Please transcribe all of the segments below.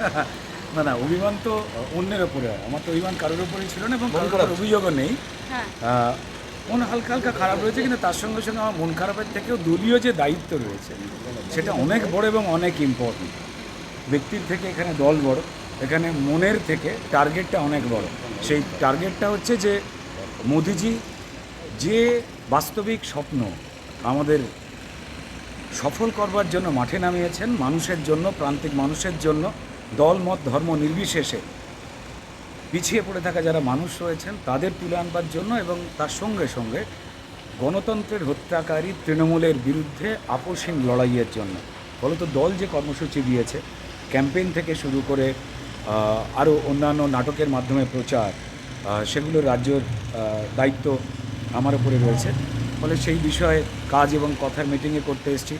না না অভিমান তো অন্যের ওপরে হয়। আমার তো অভিমান কারোর ওপরেই ছিল না এবং কারোর ওপর অভিযোগও নেই। হ্যাঁ। মন হালকা হালকা খারাপ রয়েছে কিন্তু তার সঙ্গে সঙ্গে আমার মন খারাপের থেকেও দলীয় যে দায়িত্ব রয়েছে সেটা অনেক বড় এবং অনেক ইম্পর্টেন্ট ব্যক্তির থেকে এখানে দল বড় এখানে মনের থেকে টার্গেটটা অনেক বড়। সেই টার্গেটটা হচ্ছে যে মোদিজি যে বাস্তবিক স্বপ্ন আমাদের সফল করবার জন্য মাঠে নামিয়েছেন মানুষের জন্য প্রান্তিক মানুষের জন্য দল, মত, ধর্ম নির্বিশেষে পিছিয়ে পড়ে থাকা যারা মানুষ রয়েছেন, তাদের তুলে আনবার জন্য এবং তার সঙ্গে সঙ্গে গণতন্ত্রের হত্যাকারী তৃণমূলের বিরুদ্ধে আপোষহীন লড়াইয়ের জন্য। ফলত দল যে কর্মসূচি দিয়েছে, ক্যাম্পেইন থেকে শুরু করে আরও অন্যান্য নাটকের মাধ্যমে প্রচার সেগুলো রাজ্যের দায়িত্ব আমার উপরে রয়েছে। ফলে সেই বিষয়ে কাজ এবং কথার মিটিংয়ে করতে এসেছি।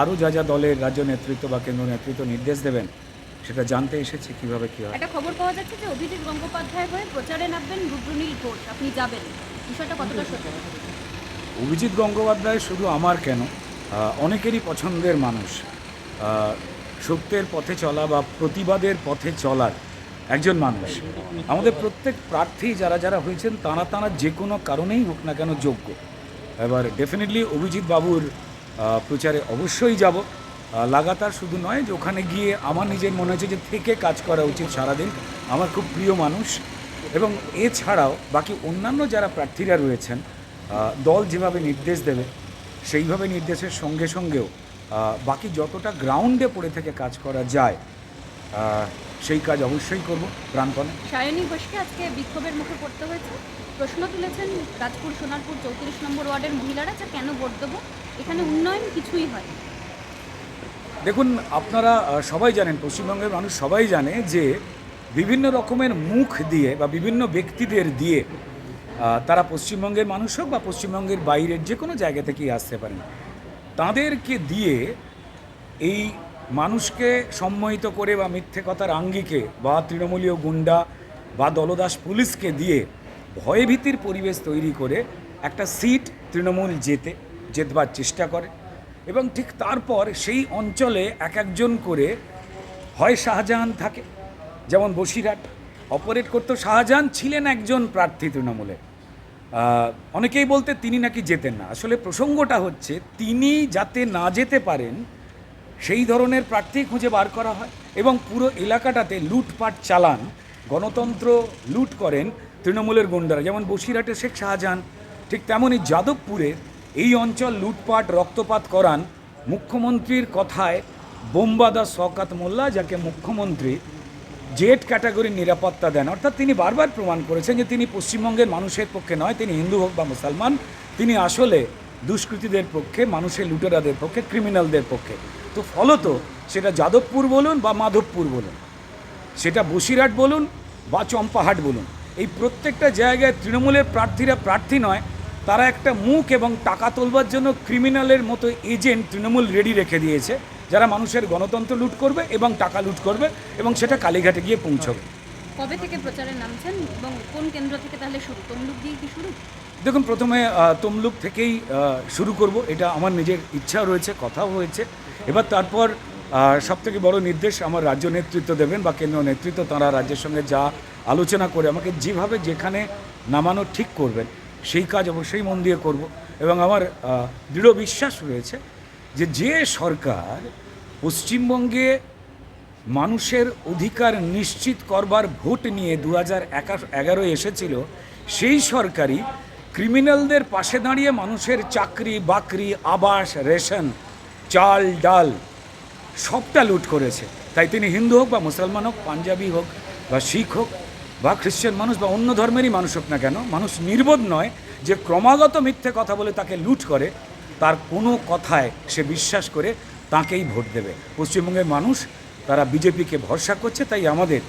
আরও যা যা দলের রাজ্য নেতৃত্ব বা কেন্দ্র নেতৃত্ব নির্দেশ দেবেন সেটা জানতে এসেছি কীভাবে কী হয়? একটা খবর পাওয়া যাচ্ছে যে অভিজিৎ গঙ্গোপাধ্যায় হয়ে প্রচারে নামবেন রুদ্রনীল ঘোষ। আপনি যাবেন। বিষয়টা কতটা সত্য? অভিজিৎ গঙ্গোপাধ্যায় শুধু আমার কেন? অনেকেরই পছন্দের মানুষ। সত্যের পথে চলা বা প্রতিবাদের পথে চলার একজন মানুষ। আমাদের প্রত্যেক প্রার্থী যারা যারা হয়েছেন তারা তারা যে কোনো কারণেই হোক না কেন যোগ্য। এবার ডেফিনেটলি অভিজিৎ বাবুর প্রচারে অবশ্যই যাব। লাগাতার শুধু নয় যে ওখানে গিয়ে আমার নিজের মনে হচ্ছে যে থেকে কাজ করা উচিত সারাদিন। আমার খুব প্রিয় মানুষ। এবং এছাড়াও বাকি অন্যান্য যারা প্রার্থীরা রয়েছেন দল যেভাবে নির্দেশ দেবে, সেইভাবে নির্দেশের সঙ্গে সঙ্গেও বাকি যতটা গ্রাউন্ডে পড়ে থেকে কাজ করা যায় সেই কাজ অবশ্যই করব প্রাণপণে। সায়নী ঘোষকে আজকে বিক্ষোভের মুখে পড়তে হয়েছে। প্রশ্ন তুলেছেন রাজপুর সোনারপুর চৌত্রিশ নম্বর ওয়ার্ডের মহিলারা যে কেন ভোট দেবো? এখানে উন্নয়ন কিছুই হয় দেখুন, আপনারা সবাই জানেন, পশ্চিমবঙ্গের মানুষ সবাই জানে যে বিভিন্ন রকমের মুখ দিয়ে বা বিভিন্ন ব্যক্তিদের দিয়ে তারা পশ্চিমবঙ্গের মানুষ হোক বা পশ্চিমবঙ্গের বাইরের যে কোনো জায়গা থেকেই আসতে পারেন। তাদেরকে দিয়ে এই মানুষকে সম্মোহিত করে বা মিথ্যে কথার আঙ্গিকে বা তৃণমূলীয় গুন্ডা বা দলদাস পুলিশকে দিয়ে ভয়ভীতির পরিবেশ তৈরি করে একটা সিট তৃণমূল জেতে, জেতবার চেষ্টা করে। এবং ঠিক তারপর সেই অঞ্চলে এক একজন করে হয় শাহজাহান থাকে। যেমন বসিরহাট। অপারেট করতো শাহজাহান ছিলেন একজন প্রার্থী তৃণমূলে। অনেকেই বলতে তিনি নাকি যেতেন না। আসলে প্রসঙ্গটা হচ্ছে, তিনি যাতে না যেতে পারেন, সেই ধরনের প্রার্থী খুঁজে বার করা হয় এবং পুরো এলাকাটাতে লুটপাট চালান, গণতন্ত্র লুট করেন তৃণমূলের গুন্ডারা। যেমন বসিরহাটে শেখ শাহজাহান, ঠিক তেমনই যাদবপুরে এই অঞ্চল লুটপাট, রক্তপাত করান মুখ্যমন্ত্রীর কথায় বোম্বাদা শওকাত মোল্লা, যাকে মুখ্যমন্ত্রী জেড ক্যাটাগরির নিরাপত্তা দেন। অর্থাৎ তিনি বারবার প্রমাণ করেছেন যে তিনি পশ্চিমবঙ্গের মানুষের পক্ষে নয়, তিনি হিন্দু হোক বা মুসলমান, তিনি আসলে দুষ্কৃতীদের পক্ষে, মানুষের লুটেরাদের পক্ষে, ক্রিমিনালদের পক্ষে। তো ফলত সেটা যাদবপুর বলুন বা মাধবপুর বলুন, সেটা বসিরহাট বলুন বা চম্পাহাট বলুন। এই প্রত্যেকটা জায়গায় তৃণমূলের প্রার্থীরা প্রার্থী নয় তারা একটা মুখ এবং টাকা তোলবার জন্য ক্রিমিনালের মতো এজেন্ট তৃণমূল রেডি রেখে দিয়েছে যারা মানুষের গণতন্ত্র লুট করবে এবং টাকা লুট করবে এবং সেটা কালীঘাটে গিয়ে পৌঁছবে। কবে থেকে প্রচারে নামছেন এবং কোন কেন্দ্র থেকে তাহলে শুরু? তমলুক দিয়ে কি শুরু? দেখুন প্রথমে তমলুক থেকেই শুরু করব এটা আমার নিজের ইচ্ছা রয়েছে কথাও হয়েছে। এবার তারপর সব থেকে বড় নির্দেশ আমার রাজ্য নেতৃত্ব দেবেন বা কেন্দ্র নেতৃত্ব তারা রাজ্যের সঙ্গে যা আলোচনা করে আমাকে যেভাবে যেখানে নামানো ঠিক করবেন সেই কাজ অবশ্যই মন দিয়ে করব। এবং আমার দৃঢ় বিশ্বাস রয়েছে যে যে সরকার পশ্চিমবঙ্গে মানুষের অধিকার নিশ্চিত করবার ভোট নিয়ে দু হাজার এগারো এসেছিল, সেই সরকারই ক্রিমিনালদের পাশে দাঁড়িয়ে মানুষের চাকরি, বাকরি, আবাস, রেশন, চাল, ডাল সবটা লুট করেছে। তাই তিনি হিন্দু হোক বা মুসলমান হোক, পাঞ্জাবি হোক বা শিখ হোক বা খ্রিশ্চান মানুষ বা অন্য ধর্মেরই মানুষ হোক না কেন, মানুষ নির্বোধ নয় যে ক্রমাগত মিথ্যে কথা বলে তাকে লুট করে, তার কোনো কথায় সে বিশ্বাস করে তাকেই ভোট দেবে। পশ্চিমবঙ্গের মানুষ তারা বিজেপিকে ভরসা করছে, তাই আমাদের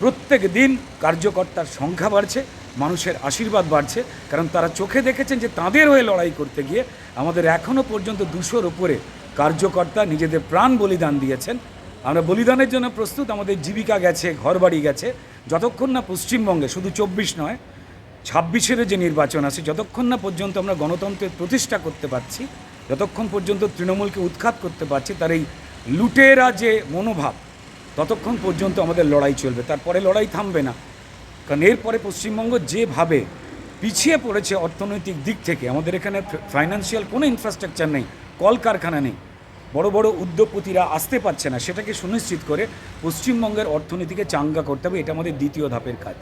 প্রত্যেক দিন কার্যকর্তার সংখ্যা বাড়ছে, মানুষের আশীর্বাদ বাড়ছে, কারণ তারা চোখে দেখেছেন যে তাদের হয়ে লড়াই করতে গিয়ে আমাদের এখনও পর্যন্ত দুশোর ওপরে কার্যকর্তা নিজেদের প্রাণ বলিদান দিয়েছেন। আমরা বলিদানের জন্য প্রস্তুত, আমাদের জীবিকা গেছে, ঘরবাড়ি গেছে। যতক্ষণ না পশ্চিমবঙ্গে, শুধু চব্বিশ নয় ছাব্বিশের যে নির্বাচন আছে, যতক্ষণ না পর্যন্ত আমরা গণতন্ত্রের প্রতিষ্ঠা করতে পারছি, যতক্ষণ পর্যন্ত তৃণমূলকে উৎখাত করতে পারছি, তার এই লুটেরা যে মনোভাব, ততক্ষণ পর্যন্ত আমাদের লড়াই চলবে। তারপরে লড়াই থামবে না। কারণ এরপরে পশ্চিমবঙ্গ যেভাবে পিছিয়ে পড়েছে অর্থনৈতিক দিক থেকে, আমাদের এখানে ফাইন্যান্সিয়াল কোনো ইনফ্রাস্ট্রাকচার নেই, কলকারখানা নেই বড় বড় উদ্যোগপতিরা আসতে পারছে না, সেটাকে সুনিশ্চিত করে পশ্চিমবঙ্গের অর্থনীতিকে চাঙ্গা করতে হবে, এটা আমাদের দ্বিতীয় ধাপের কাজ।